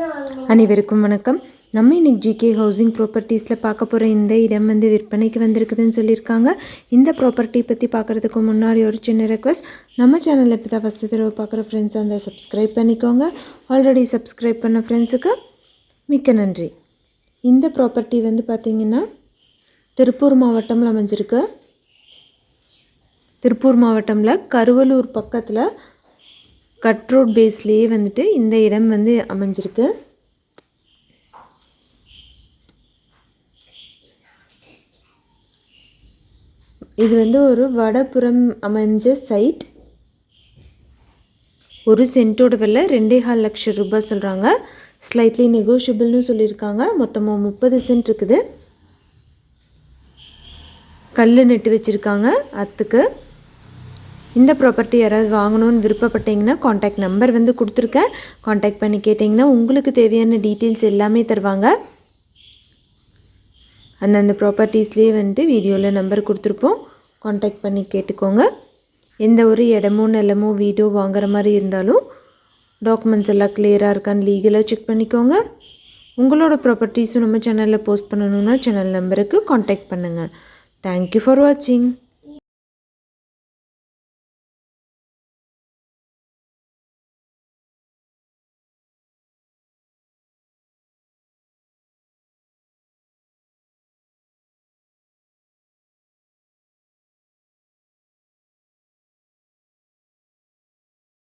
அனைவருக்கும் வணக்கம். நம்ம இன்னைக்கு ஜிகே ஹவுசிங் ப்ராப்பர்ட்டிஸில் பார்க்க போகிற இந்த இடம் வந்து விற்பனைக்கு வந்திருக்குதுன்னு சொல்லியிருக்காங்க. இந்த ப்ராப்பர்ட்டி பற்றி பார்க்குறதுக்கு முன்னாடி ஒரு சின்ன ரெக்வஸ்ட் நம்ம சேனலில் இப்போ தான் ஃபஸ்ட்டு தடவை பார்க்குற ஃப்ரெண்ட்ஸ் அந்த சப்ஸ்கிரைப் பண்ணிக்கோங்க. ஆல்ரெடி சப்ஸ்கிரைப் பண்ண ஃப்ரெண்ட்ஸுக்கு மிக்க நன்றி. இந்த ப்ராப்பர்ட்டி வந்து பார்த்திங்கன்னா திருப்பூர் மாவட்டம்ல அமைஞ்சிருக்கு. திருப்பூர் மாவட்டமில் கருவலூர் பக்கத்தில் கட் ரோட் பேஸ்லேயே வந்துட்டு இந்த இடம் வந்து அமைஞ்சிருக்கு. இது வந்து ஒரு வடபுறம் அமைஞ்ச சைட் ஒரு சென்ட்டோட விலை ரெண்டே கால் லட்சம் ரூபாய் சொல்கிறாங்க ஸ்லைட்லி நெகோஷியபிள்னு சொல்லியிருக்காங்க. மொத்தமாக முப்பது சென்ட் இருக்குது. கல் நட்டு வச்சுருக்காங்க. அத்துக்கு இந்த ப்ராப்பர்ட்டி யாராவது வாங்கணும்னு விருப்பப்பட்டீங்கன்னா காண்டாக்ட் நம்பர் வந்து கொடுத்துருக்கேன் காண்டாக்ட் பண்ணி கேட்டிங்கன்னா உங்களுக்கு தேவையான டீட்டெயில்ஸ் எல்லாமே தருவாங்க. அந்தந்த ப்ராப்பர்ட்டிஸ்லேயே வந்துட்டு வீடியோவில் நம்பர் கொடுத்துருப்போம். காண்டாக்ட் பண்ணி கேட்டுக்கோங்க. எந்த ஒரு இடமோ நிலமோ வீடோ வாங்குற மாதிரி இருந்தாலும் டாக்குமெண்ட்ஸ் எல்லாம் கிளியராக இருக்கான்னு லீகலாக செக் பண்ணிக்கோங்க. உங்களோட ப்ராப்பர்ட்டிஸும் நம்ம சேனலில் போஸ்ட் பண்ணணுன்னா சேனல் நம்பருக்கு காண்டாக்ட் பண்ணுங்கள் தேங்க்யூ ஃபார் வாட்சிங்